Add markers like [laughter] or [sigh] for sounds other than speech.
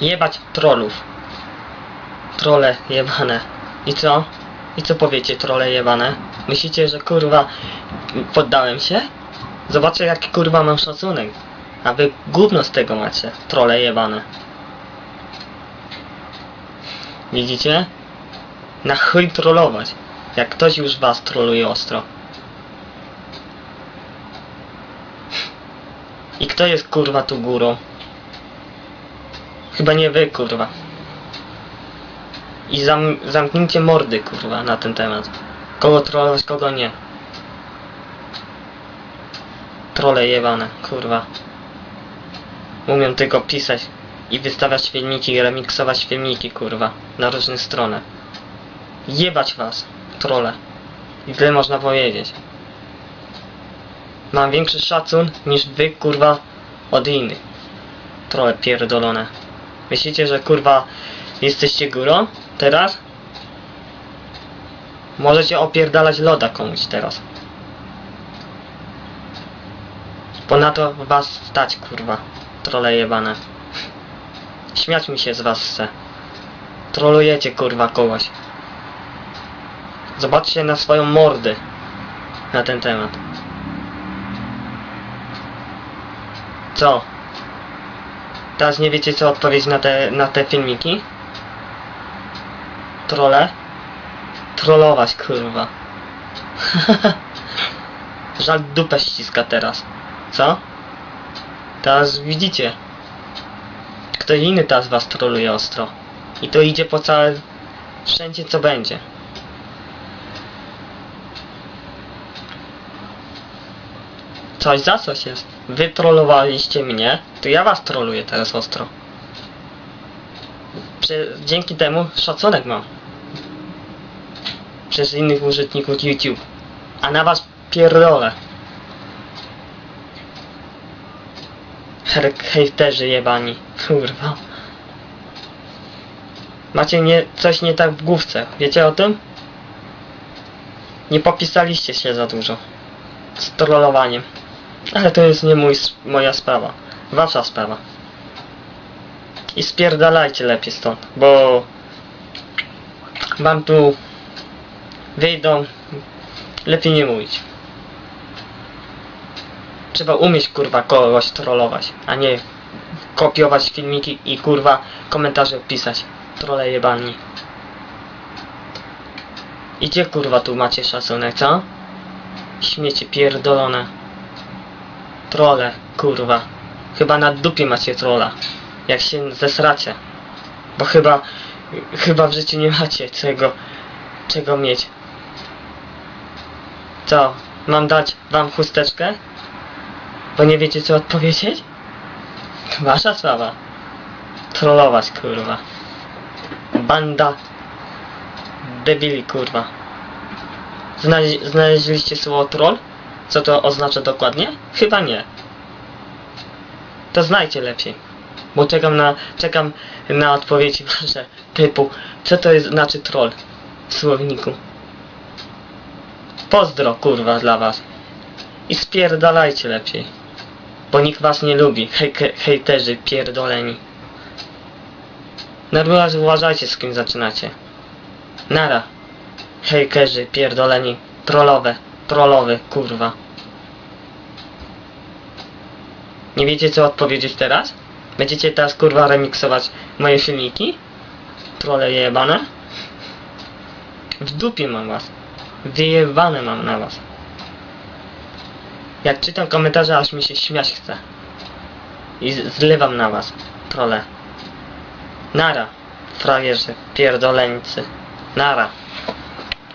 Jebać trollów. Trole jebane. I co? I co powiecie, trole jebane? Myślicie, że kurwa poddałem się? Zobaczcie jaki kurwa mam szacunek. A wy gówno z tego macie, trole jebane. Widzicie? Na chuj trollować. Jak ktoś już was troluje ostro. I kto jest kurwa tu górą? Chyba nie wy kurwa. I zam zamknijcie mordy kurwa na ten temat. Kogo trollować, kogo nie. Trole jebane, kurwa. Umiem tylko pisać i wystawiać filmiki, remiksować filmiki, kurwa, na różne strony. Jebać was, trole. I tyle można powiedzieć. Mam większy szacun niż wy, kurwa, od innych. Trole pierdolone. Myślicie, że kurwa jesteście górą teraz? Możecie opierdalać loda komuś teraz. Ponadto was stać, kurwa. Trole jebane. Śmiać mi się z was chce. Trolujecie, kurwa, kogoś. Zobaczcie na swoją mordę na ten temat. Co? Teraz nie wiecie co odpowiedzieć na te, na te filmiki? Trole? Trollować, kurwa. [laughs] Żal dupę ściska teraz. Co? Teraz widzicie. Ktoś inny teraz was troluje ostro. I to idzie po całe... Wszędzie co będzie. Coś za coś jest. Wy trollowaliście mnie, to ja was troluję teraz ostro. Prze dzięki temu szacunek mam. Przez innych użytkników YouTube. A na was pierdolę. Hejterzy jebani. Kurwa. Macie nie, coś nie tak w główce. Wiecie o tym? Nie popisaliście się za dużo. Z trollowaniem. Ale to jest nie mój, moja sprawa. Wasza sprawa. I spierdalajcie lepiej stąd, bo wam tu wyjdą. Lepiej nie mówić. Trzeba umieć kurwa kogoś trollować, a nie kopiować filmiki i kurwa komentarze pisać. Trole jebani. I gdzie kurwa tu macie szacunek, co? Śmiecie pierdolone. Trole, kurwa. Chyba na dupie macie trola. Jak się zesracie. Bo chyba, chyba w życiu nie macie czego, czego mieć. Co? Mam dać wam chusteczkę? Bo nie wiecie co odpowiedzieć? Wasza sprawa. Trollować, kurwa. Banda debili, kurwa. Znale- znaleźliście słowo troll? Co to oznacza dokładnie? Chyba nie. To znajcie lepiej. Bo czekam na, czekam na odpowiedzi [laughs] wasze typu, co to jest, znaczy troll w słowniku. Pozdro, kurwa, dla was. I spierdalajcie lepiej. Bo nikt was nie lubi, hejke, hejterzy pierdoleni. Normalnie uważajcie z kim zaczynacie. Nara. Hejkerzy pierdoleni. Trollowe. Trollowy, kurwa. Nie wiecie co odpowiedzieć teraz? Będziecie teraz kurwa remiksować moje filmiki? Trolle jebane? W dupie mam was. Wyjebane mam na was. Jak czytam komentarze, aż mi się śmiać chce. I zlewam na was. Trole. Nara. Frajerzy. Pierdoleńcy. Nara.